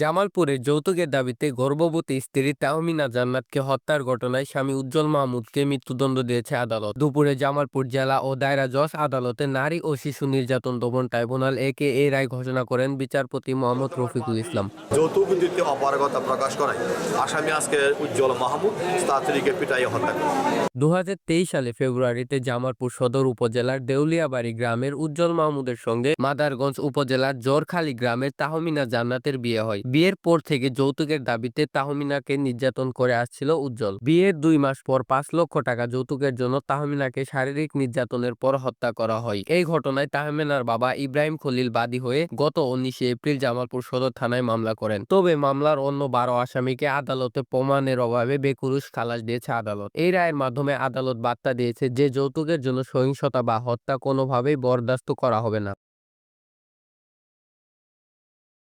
জামালপুরে যৌতুকের দাবিতে গর্ভবতী স্ত্রী তাহমিনা জান্নাতকে হত্যার ঘটনায় স্বামী উজ্জ্বল মাহমুদকে মৃত্যুদণ্ড দিয়েছে আদালত। দুপুরে জামালপুর জেলা ও দায়রা জজ আদালতে নারী ও শিশু নির্যাতন দমন ট্রাইব্যুনাল একে এই রায় ঘোষণা করেন বিচারপতি মোহাম্মদ রফিকুল ইসলাম। যৌতুক দিতে অপারগতা প্রকাশ করায় আসামি আজকে উজ্জ্বল মাহমুদ স্ত্রীকে পিটাইয়ে হত্যা করে। দু হাজার তেইশ সালে ফেব্রুয়ারিতে জামালপুর সদর উপজেলার দেউলিয়াবাড়ি গ্রামের উজ্জ্বল মাহমুদের সঙ্গে মাদারগঞ্জ উপজেলার জোরখালী গ্রামের তাহমিনা জান্নাতের বিয়ে হয়। বিয়ের পর থেকে যৌতুকের দাবিতে তাহমিনাকে নির্যাতন করে আসছিল উজ্জ্বল। বিয়ের দুই মাস পর পাঁচ লক্ষ টাকা যৌতুকের জন্য তাহমিনাকে শারীরিক নির্যাতনের পর হত্যা করা হয়। এই ঘটনায় তাহমিনার বাবা ইব্রাহিম খলিল বাদী হয়ে গত উনিশে এপ্রিল জামালপুর সদর থানায় মামলা করেন। তবে মামলার অন্য বারো আসামিকে আদালতে প্রমাণের অভাবে বেকুরুশ খালাস দিয়েছে আদালত। এই রায়ের মাধ্যমে আদালত বার্তা দিয়েছে যে যৌতুকের জন্য সহিংসতা বা হত্যা কোনোভাবেই বরদাস্ত করা হবে না।